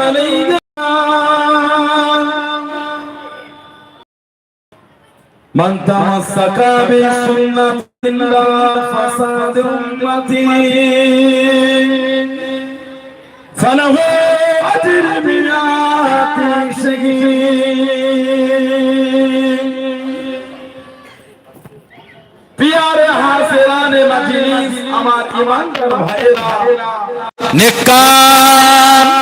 علينا من تمسك بسنة الله فساد أمتي فله أجر مئات شهيد পিয়ারে হাসিরানে মজলিস আমার ইমানদার ভাইরা নেকার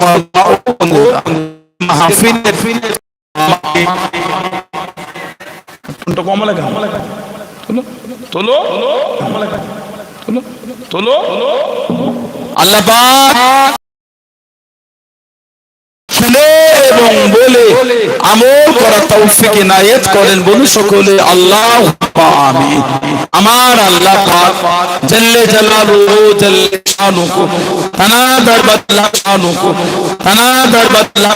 আমার মাহফিলের কোনটা তোলো তোলো তোলো তোলো আল্লাহ শুনে এবং বলে আমল করা তৌফিক ইনায়েত করেন বলে সকলে আল্লাহ আমিন। আমার আল্লাহ পাক জল্লে জালালুহু জল্লে শানুহু তানাদার বাদলা শানুহু তানাদার বাদলা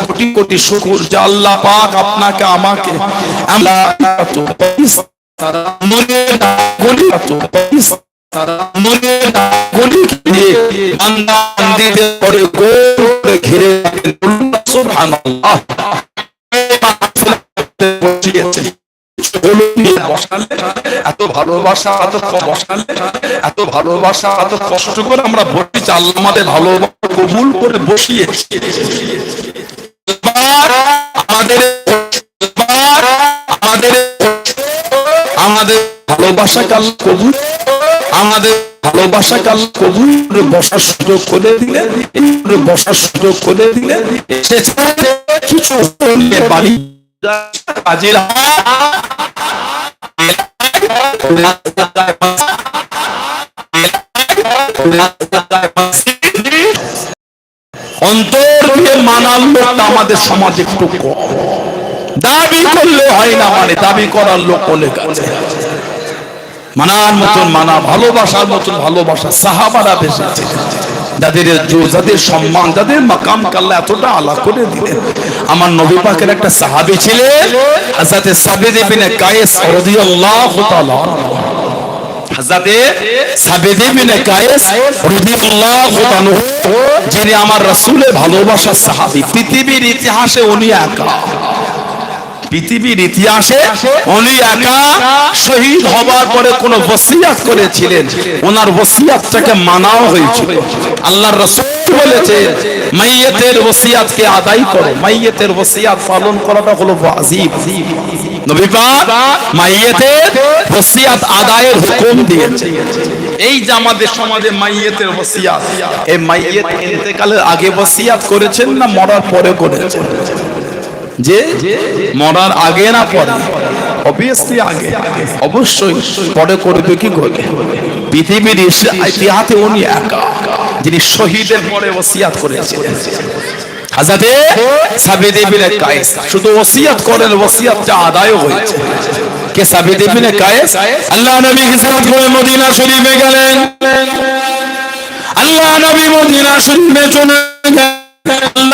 কোটি কোটি শুকর যে আল্লাহ পাক আপনাকে আমাকে আমরা তো মনে গলি তো মনে গলি দিয়ে বান্দা বান্দিদের পরে গোল ঘিরে এত ভালোবাসা, এত এত ভালোবাসা, এত কষ্ট করে আমরা বসেছি আমাদের ভালোবাসা কবুল করে বসিয়েছি। আমাদের ভালোবাসা কাল কবুল। আমাদের ভালোবাসা কাল কবুল। বসার সুযোগ করে দিলে বসার সুযোগ করে দিলে কিছু বাড়ি। অন্তর দিয়ে মানার লোকটা আমাদের সমাজে একটু কম। দাবি করলে হয় না মানে দাবি করার লোক অনেক আছে। মানার মতন মানা, ভালোবাসার মতন ভালোবাসা, সাহাবারা বেশি আছে যাদের যাদের সম্মান, যাদের মাকাম কাল্লা এতটা আলা করে দিলেন। আমার নবী পাকের একটা সাহাবী ছিলেন হাজরাতে সাবিদ ইবনে কায়েস রাদিয়াল্লাহু তাআলা হাজরাতে সাবিদ ইবনে কায়েস রাদিয়াল্লাহু তাআলা যিনি আমার রাসূলের ভালোবাসার সাহাবী, পৃথিবীর ইতিহাসে উনি একা। পৃথিবীর ইতিহাসে উনি একা শহীদ হবার পরে কোন ওসিয়াত করেছিলেন। ওনার ওসিয়াতটাকে মানাও হয়েছিল। আল্লাহর রাসূল বলেছে মাইয়াতের ওসিয়াতকে আদায় করো। মাইয়াতের ওসিয়াত পালন করাটা হলো ওয়াজিব। নবী পাক মাইয়াতের ওসিয়াত আদায়ের হুকুম দিয়েছে। এই যে আমাদের সমাজে মাইয়াতের ওসিয়াত এই মাইয়াত ইন্তেকালের আগে ওসিয়াত করেছেন না মরার পরে করেছেন? যে মরার আগে না পরে? অবভিয়াসলি আগে। অবশ্যই পরে করবে কি করবে পৃথিবীর ইতিহাসে উনি একা যিনি শহীদের পরে ওসিয়াত করেছিলেন হাজাতে সাবিদ ইবনে কায়েস শুধু ওসিয়াত করেন ওসিয়াতটা আদায় হয়েছে। কে সাবিদ ইবনে কায়েস? আল্লাহ নবী হিজরত করে মদিনা শরীফে গেলেন? আল্লাহ নবী মদিনা শরীফে চলে গেলেন।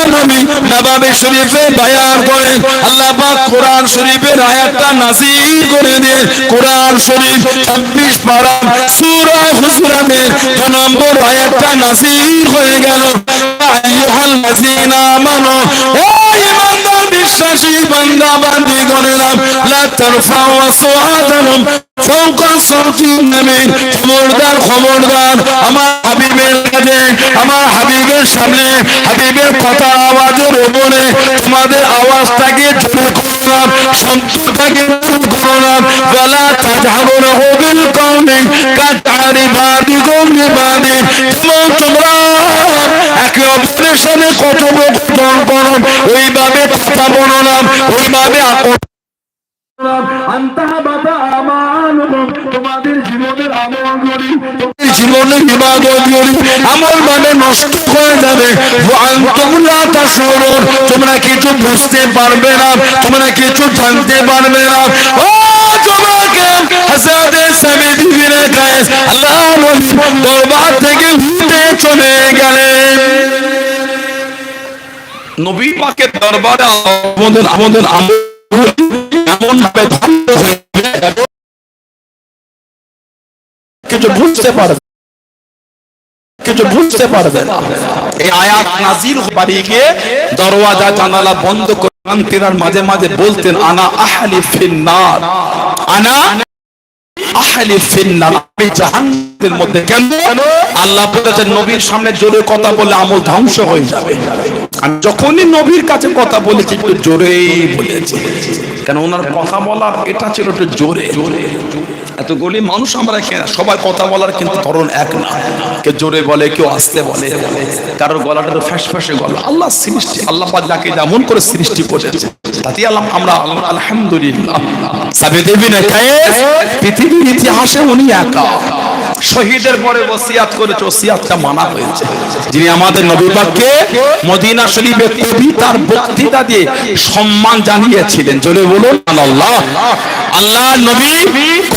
নবী নবাবে শরীফে বয়ান করেন আল্লাহ পাক কোরআন শরীফের আয়াতটা নাযিল করে দেন কোরআন শরীফ 26 পারা সূরা হুজুরাতের 2 নম্বর আয়াতটা নাযিল হয়ে গেল। আইয়ুহাল লাযিনা আমানু, ও ঈমানদার, বিশ্বাসী বান্দা বান্দি গণেরাম লা তারফাউ আসওয়াতাকুম নবী খবরদার খবরদার। আমার হাবিবের কাছে, আমার হাবিবের সামনে, হাবিবের কথা আওয়াজের উপরে তোমাদের আওয়াজটাকে জোরে করলাম শব্দটাকে করলাম গলা তাজাবর হবিল কওমি কাতারি বাদি গমি বাদি তোমরা নবীর সামনে কথোপকথন করো, ওইভাবে কথা বলো না, ওইভাবে আকর্ষণ তোমাদের জীবনের আমলগুলি জীবনে ইবাদত করি আমল মানে নষ্ট হয়ে যাবে। তোমরা তা শোনো তোমরা কিছু বুঝতে পারবে না তোমরা কিছু জানতে পারবে না। ও তোমাকে হাসাদে আল্লাহ দরবার থেকে উঠে চলে গেলেন নবী পাকের দরবারে আমাদের আমাদের আমল এমন ভাবে কিছু বুঝতে পারবে কিছু বুঝতে পারবে এই আয়াত নাজিল গিয়ে দরওয়াজা, জানালা বন্ধ করে তিনার মাঝে মাঝে বলতেন, আনা আহলি ফিন্নার। আনা আল্লাহ বলেছেন, নবীর সামনে জোরে কথা বলে আমল ধ্বংস হয়ে যাবে। যখনই নবীর কাছে কথা বলেছি জোরেই বলেছি। কেন ওনার কথা বলার এটা ছিল জোরে জোরে। এতগুলি মানুষ আমরা সবাই কথা বলার কিন্তু ধরন এক না। কেউ জোরে বলে, কেউ আস্তে বলে। কারোর গলাটা তো ফ্যাস ফ্যাসে গলা। আল্লাহ সৃষ্টি, আল্লাহ যাকে যেমন করে সৃষ্টি করেছে তাতে আল্লাহ আমরা আলহামদুলিল্লাহ। পৃথিবীর ইতিহাসে উনি একা। শহীদের পরে ওসিয়াত করেছে, ওসিয়াতটা মানা হয়েছে। যিনি আমাদের নবীবাককে মদিনা শরীফে কবিতার বক্তৃতা দিয়ে সম্মান জানিয়েছিলেন। জোরে বলুন, আল্লাহ। আল্লাহ নবী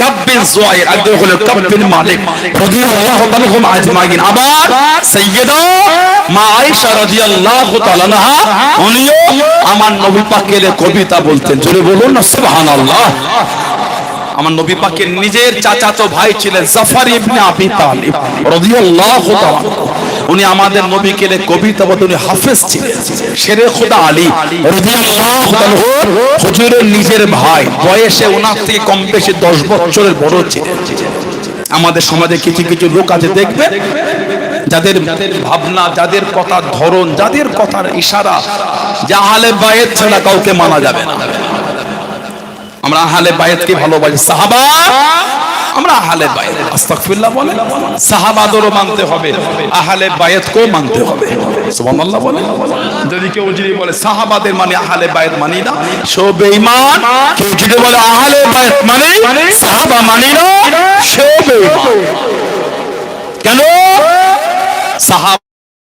কাব বিন জুয়াইর একজন হলেন কাব বিন মালিক। রাদিয়াল্লাহু তাআলাহুম আজমাইন। আবার সাইয়্যিদা মা আয়েশা রাদিয়াল্লাহু তাআলা আনহা, উনিও আমার নবী পাকের কবিতা বলতেন। জোরে বলুন না, সুবহানাল্লাহ। আমার নবী পাকের নিজের চাচাতো ভাই ছিলেন জাফর ইবনে আবি তালিব, রাদিয়াল্লাহু তাআলা উনি আমাদের নবীকে নিয়ে কবিতা বলতে উনি হাফেজ ছিলেন। শেরে খোদা আলী হুজুরের নিজের ভাই, বয়সে ওনার থেকে কম বেশি 10 বছরের বড় ছিলেন। আমাদের সমাজে কিছু কিছু লোক আছে, দেখবে? যাদের ভাবনা, যাদের কথার ধরন, যাদের কথার ইশারা, যা জাহালে বায়েত ছাড়া কাউকে মানা যাবে না। আমরা আহলে বায়াতকে ভালোবাসি। সাহাবা আমরা আহলে বায়াত আস্তাগফিরুল্লাহ বলে সাহাবাদেরও মানতে হবে আহলে বায়াতকেও মানতে হবে। সুবহানাল্লাহ বলে যদি কেউ যদি বলে সাহাবাদের মানে আহলে বায়াত মানি না সে বেঈমান। কেউ যদি বলে আহলে বায়াত মানে সাহাবা মানি না সে বেঈমান। কেন? সাহাবা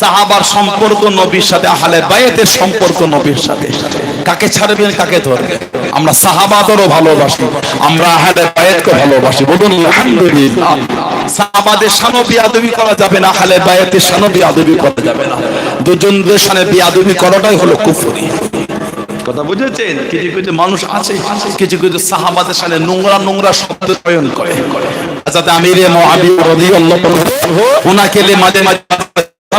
সাহাবার সম্পর্ক নবীর সাথে, আহলে বায়াতের সম্পর্ক নবীর সাথে। কাকে ছাড়বেন, কাকে ধরবেন? আমরা সাহাবাদেরও ভালোবাসি, আমরা আহলে বায়াতকে ভালোবাসি। বলুন, আলহামদুলিল্লাহ। সাহাবাদের সানো বিয়াদবি করা যাবে না, আহলে বায়াতের সানো বিয়াদবি করা যাবে না। দুজনদের সামনে বিয়াদবি করাটাই হলো কুফরি। কথা বুঝেছেন? কিছু কিছু মানুষ আছে, কিছু কিছু সাহাবাদের সামনে নোংরা নোংরা শব্দ চয়ন করে। যাতে আমিরে আনহু ওনাকে মাঝে মাঝে